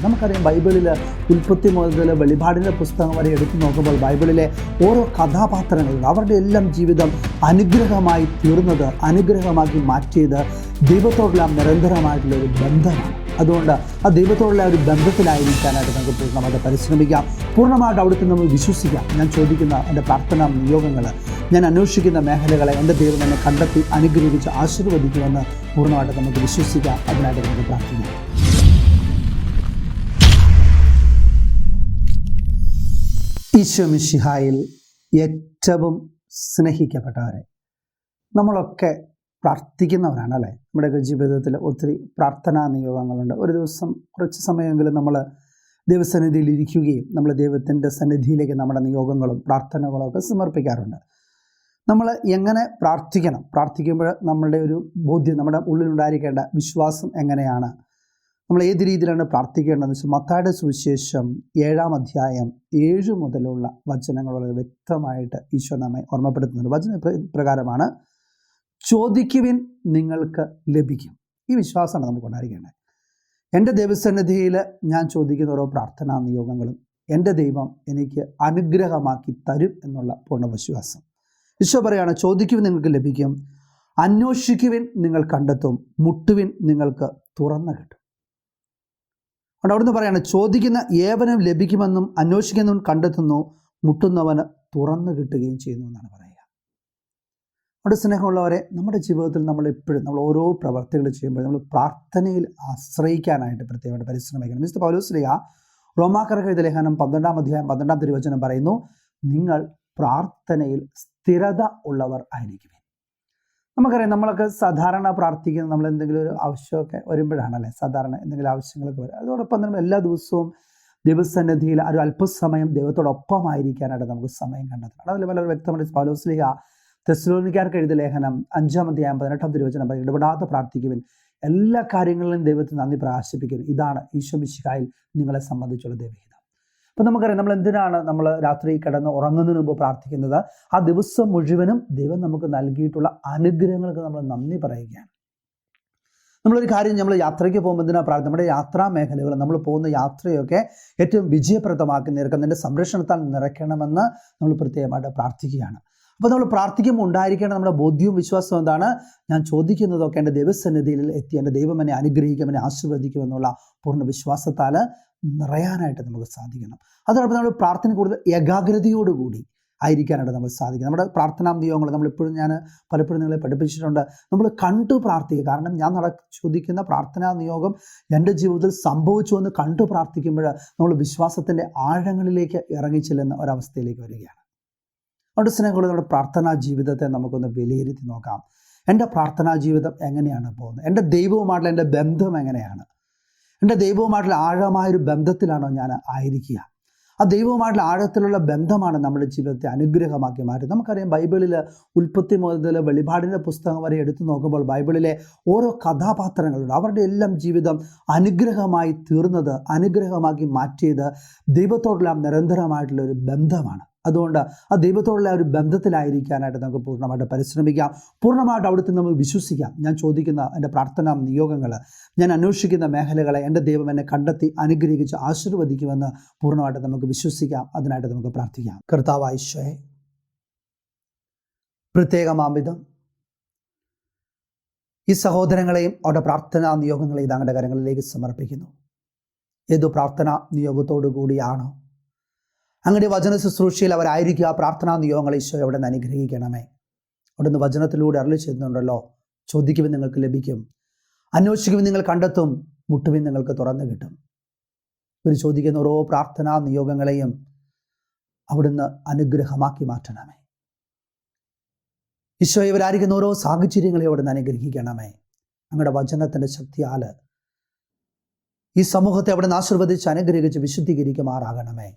നമുക്കറിയാം ബൈബിളിൽ ഉൽപ്പത്തി മുതൽ വെളിപാടിന്റെ പുസ്തകം വരെ എടുത്തു നോക്കുമ്പോൾ ബൈബിളിലെ ഓരോ കഥാപാത്രങ്ങളും അവരുടെ എല്ലാം ജീവിതം അനുഗ്രഹമായി തീർന്നത് അനുഗ്രഹമാക്കി മാറ്റിയത് ദൈവത്തോടുള്ള നിരന്തരമായിട്ടുള്ള ഒരു ബന്ധമാണ്. അതുകൊണ്ട് ആ ദൈവത്തോടുള്ള ഒരു ബന്ധത്തിലായിരിക്കാനായിട്ട് നമുക്ക് പൂർണമായിട്ട് പരിശ്രമിക്കാം. പൂർണമായിട്ട് അവിടുത്തെ നമ്മൾ വിശ്വസിക്കാം. ഞാൻ ചോദിക്കുന്ന എന്റെ പ്രാർത്ഥനാ നിയോഗങ്ങൾ ഞാൻ അന്വേഷിക്കുന്ന മേഖലകളെ എന്റെ ദൈവം എന്നെ കണ്ടെത്തി അനുഗ്രഹിച്ച് ആശീർവദിക്കുമെന്ന് പൂർണമായിട്ട് നമുക്ക് വിശ്വസിക്കാം. അതിനായിട്ട് നമുക്ക് പ്രാർത്ഥിക്കാം. ഈശോ മിശിഹായിൽ ഏറ്റവും സ്നേഹിക്കപ്പെട്ടവരെ. നമ്മളൊക്കെ പ്രാർത്ഥിക്കുന്നവരാണ് അല്ലേ നമ്മുടെയൊക്കെ ജീവിതത്തിൽ ഒത്തിരി പ്രാർത്ഥനാ നിയോഗങ്ങളുണ്ട്. ഒരു ദിവസം കുറച്ച് സമയമെങ്കിലും നമ്മൾ ദൈവസന്നിധിയിൽ ഇരിക്കുകയും നമ്മൾ ദൈവത്തിന്റെ സന്നിധിയിലേക്ക് നമ്മുടെ നിയോഗങ്ങളും പ്രാർത്ഥനകളും ഒക്കെ സമർപ്പിക്കാറുണ്ട്. നമ്മൾ എങ്ങനെ പ്രാർത്ഥിക്കണം? പ്രാർത്ഥിക്കുമ്പോൾ നമ്മളുടെ ഒരു ബോധ്യം നമ്മുടെ ഉള്ളിലുണ്ടായിരിക്കേണ്ട വിശ്വാസം എങ്ങനെയാണ്? നമ്മൾ ഏത് രീതിയിലാണ് പ്രാർത്ഥിക്കേണ്ടതെന്ന് വെച്ചാൽ മത്തായുടെ സുവിശേഷം ഏഴാം അധ്യായം ഏഴ് മുതലുള്ള വചനങ്ങൾ വളരെ വ്യക്തമായിട്ട് ഈശോ നമ്മെ ഓർമ്മപ്പെടുത്തുന്നുണ്ട്. വചന പ്രകാരമാണ് ചോദിക്കുവിൻ നിങ്ങൾക്ക് ലഭിക്കും. ഈ വിശ്വാസമാണ് നമുക്ക് ഉണ്ടായിരിക്കേണ്ടത്. എന്റെ ദൈവസന്നിധിയിൽ ഞാൻ ചോദിക്കുന്ന ഓരോ പ്രാർത്ഥനാ നിയോഗങ്ങളും എന്റെ ദൈവം എനിക്ക് അനുഗ്രഹമാക്കി തരും എന്നുള്ള പൂർണ വിശ്വാസം ഈശോ പറയാണ് ചോദിക്കുവിൻ നിങ്ങൾക്ക് ലഭിക്കും അന്വേഷിക്കുവിൻ നിങ്ങൾ കണ്ടെത്തും മുട്ടുവിൻ നിങ്ങൾക്ക് തുറന്നു കിട്ടും. അതുകൊണ്ട് അവിടുന്ന് പറയാണ് ചോദിക്കുന്ന ഏവനും ലഭിക്കുമെന്നും അന്വേഷിക്കുന്നവൻ കണ്ടെത്തുന്നു മുട്ടുന്നവന് തുറന്നു കിട്ടുകയും ചെയ്യുന്നു എന്നാണ് പറയുക. നമ്മുടെ സ്നേഹമുള്ളവരെ നമ്മുടെ ജീവിതത്തിൽ നമ്മൾ എപ്പോഴും നമ്മൾ ഓരോ പ്രവർത്തികൾ ചെയ്യുമ്പോൾ നമ്മൾ പ്രാർത്ഥനയിൽ ആശ്രയിക്കാനായിട്ട് പ്രത്യേകമായിട്ട് പരിശ്രമിക്കണം. മിസ്റ്റർ പൗലോസ്ലിയ റോമാക്കർക്ക് എഴുതിയ ലേഖനം പന്ത്രണ്ടാം അധ്യായം പന്ത്രണ്ടാം തിരുവചനം പറയുന്നു നിങ്ങൾ പ്രാർത്ഥനയിൽ സ്ഥിരത ഉള്ളവർ ആയിരിക്കും നമുക്കറിയാം നമ്മളൊക്കെ സാധാരണ പ്രാർത്ഥിക്കുന്ന നമ്മൾ എന്തെങ്കിലും ഒരു ആവശ്യമൊക്കെ വരുമ്പോഴാണല്ലേ സാധാരണ എന്തെങ്കിലും ആവശ്യങ്ങളൊക്കെ വരും അതോടൊപ്പം തന്നെ എല്ലാ ദിവസവും ദൈവസന്നിധിയിൽ ഒരു അല്പസമയം ദൈവത്തോടൊപ്പമായിരിക്കാനായിട്ട് നമുക്ക് സമയം കണ്ടെത്തണം. അതിൽ വളരെ വ്യക്തമായിട്ട് പൗലോസ്ലിഹ തെസ്ലോനിക്കാർക്ക് എഴുതിയ ലേഖനം അഞ്ചാം അധ്യായം പതിനെട്ടാം തിരുവചനം ഇടപെടാതെ പ്രാർത്ഥിക്കുവിൻ. എല്ലാ കാര്യങ്ങളിലും ദൈവത്തിന് നന്ദി പ്രകാശിപ്പിക്കരുത് ഇതാണ് ഈശോ മിശിഹായിൽ നിങ്ങളെ സംബന്ധിച്ചുള്ള ദൈവഹിതം. അപ്പം നമുക്കറിയാം നമ്മൾ എന്തിനാണ് നമ്മൾ രാത്രി കിടന്ന് ഉറങ്ങുന്നതിന് മുമ്പ് പ്രാർത്ഥിക്കുന്നത്? ആ ദിവസം മുഴുവനും ദൈവം നമുക്ക് നൽകിയിട്ടുള്ള അനുഗ്രഹങ്ങൾക്ക് നമ്മൾ നന്ദി പറയുകയാണ്. നമ്മളൊരു കാര്യം നമ്മൾ യാത്രയ്ക്ക് പോകുമ്പോൾ എന്തിനാ പ്രാർത്ഥന നമ്മുടെ യാത്രാ മേഖലകൾ നമ്മൾ പോകുന്ന യാത്രയൊക്കെ ഏറ്റവും വിജയപ്രദമാക്കി നിൽക്കുന്നതിന്റെ സംരക്ഷണത്താൽ നിറയ്ക്കണമെന്ന് നമ്മൾ പ്രത്യേകമായിട്ട് പ്രാർത്ഥിക്കുകയാണ്. അപ്പോൾ നമ്മൾ പ്രാർത്ഥിക്കുമ്പോൾ ഉണ്ടായിരിക്കേണ്ട നമ്മുടെ ബോധ്യവും വിശ്വാസവും എന്താണ്? ഞാൻ ചോദിക്കുന്നതൊക്കെ എന്റെ ദൈവസന്നിധിയിൽ എത്തി എന്റെ ദൈവം എന്നെ അനുഗ്രഹിക്കും എന്നെ ആശീർവദിക്കുമെന്നുള്ള പൂർണ വിശ്വാസത്താൽ നിറയാനായിട്ട് നമുക്ക് സാധിക്കണം. അതോടൊപ്പം നമ്മൾ പ്രാർത്ഥന കൂടുതൽ ഏകാഗ്രതയോടുകൂടി ആയിരിക്കാനായിട്ട് നമുക്ക് സാധിക്കും നമ്മുടെ പ്രാർത്ഥനാ നിയോഗങ്ങൾ നമ്മളിപ്പോഴും ഞാൻ പലപ്പോഴും നിങ്ങളെ പഠിപ്പിച്ചിട്ടുണ്ട്. നമ്മൾ കണ്ടു പ്രാർത്ഥിക്കുക. കാരണം ഞാൻ നട ചോദിക്കുന്ന പ്രാർത്ഥനാ നിയോഗം എന്റെ ജീവിതത്തിൽ സംഭവിച്ചു എന്ന് കണ്ടു പ്രാർത്ഥിക്കുമ്പോൾ നമ്മൾ വിശ്വാസത്തിന്റെ ആഴങ്ങളിലേക്ക് ഇറങ്ങിച്ചെല്ലുന്ന ഒരവസ്ഥയിലേക്ക് വരികയാണ്. അതുകൊണ്ട് സ്നേഹങ്ങൾ നമ്മുടെ പ്രാർത്ഥനാ ജീവിതത്തെ നമുക്കൊന്ന് വിലയിരുത്തി നോക്കാം. എന്റെ പ്രാർത്ഥനാ ജീവിതം എങ്ങനെയാണ് പോകുന്നത്? എന്റെ ദൈവവുമായിട്ടുള്ള എന്റെ ബന്ധം എങ്ങനെയാണ്? എന്റെ ദൈവവുമായിട്ടുള്ള ആഴമായൊരു ബന്ധത്തിലാണോ ഞാൻ ആയിരിക്കുക? ആ ദൈവവുമായിട്ടുള്ള ആഴത്തിലുള്ള ബന്ധമാണ് നമ്മുടെ ജീവിതത്തെ അനുഗ്രഹമാക്കി മാറ്റുന്നത്. നമുക്കറിയാം ബൈബിളിൽ ഉൽപ്പത്തി മുതൽ വെളിപാടിന്റെ പുസ്തകം വരെ എടുത്തു നോക്കുമ്പോൾ ബൈബിളിലെ ഓരോ കഥാപാത്രങ്ങളുണ്ട്. അവരുടെ എല്ലാം ജീവിതം അനുഗ്രഹമായി തീർന്നത് അനുഗ്രഹമാക്കി മാറ്റിയത് ദൈവത്തോടെല്ലാം നിരന്തരമായിട്ടുള്ള ഒരു ബന്ധമാണ്. അതുകൊണ്ട് ആ ദൈവത്തോടുള്ള ഒരു ബന്ധത്തിലായിരിക്കാനായിട്ട് നമുക്ക് പൂർണമായിട്ട് പരിശ്രമിക്കാം. പൂർണമായിട്ട് അവിടുത്തെ നമ്മൾ വിശ്വസിക്കാം. ഞാൻ ചോദിക്കുന്ന എന്റെ പ്രാർത്ഥനാ നിയോഗങ്ങൾ ഞാൻ അന്വേഷിക്കുന്ന മേഖലകളെ എന്റെ ദൈവം എന്നെ കണ്ടെത്തി അനുഗ്രഹിച്ച് ആശീർവദിക്കുമെന്ന് പൂർണമായിട്ട് നമുക്ക് വിശ്വസിക്കാം. അതിനായിട്ട് നമുക്ക് പ്രാർത്ഥിക്കാം. കർത്താവായിശ്വയെ പ്രത്യേകമാംവിധം ഈ സഹോദരങ്ങളെയും അവരുടെ പ്രാർത്ഥനാ നിയോഗങ്ങളെയും താങ്കളുടെ കരങ്ങളിലേക്ക് സമർപ്പിക്കുന്നു. ഏതു പ്രാർത്ഥനാ നിയോഗത്തോടു കൂടിയാണോ അങ്ങനെ വചന ശുശ്രൂഷയിൽ അവരായിരിക്കുക പ്രാർത്ഥനാ നിയോഗങ്ങളെ ഈശോ അവിടെ നിന്ന് അനുഗ്രഹിക്കണമേ. അവിടുന്ന് വചനത്തിലൂടെ അരളി ചെയ്യുന്നുണ്ടല്ലോ. ചോദിക്കുമ്പോൾ നിങ്ങൾക്ക് ലഭിക്കും. അന്വേഷിക്കുവിൻ നിങ്ങൾ കണ്ടെത്തും. മുട്ടുവിൻ നിങ്ങൾക്ക് തുറന്നു കിട്ടും. ഇവർ ചോദിക്കുന്ന ഓരോ പ്രാർത്ഥനാ നിയോഗങ്ങളെയും അവിടുന്ന് അനുഗ്രഹമാക്കി മാറ്റണമേ. ഈശോ ഇവരായിരിക്കുന്ന ഓരോ സാഹചര്യങ്ങളെയും അവിടുന്ന് അനുഗ്രഹിക്കണമേ. അങ്ങയുടെ വചനത്തിന്റെ ശക്തിയാൽ ഈ സമൂഹത്തെ അവിടുന്ന് ആശീർവദിച്ച് അനുഗ്രഹിച്ച് വിശുദ്ധീകരിക്കുമാറാകണമേ.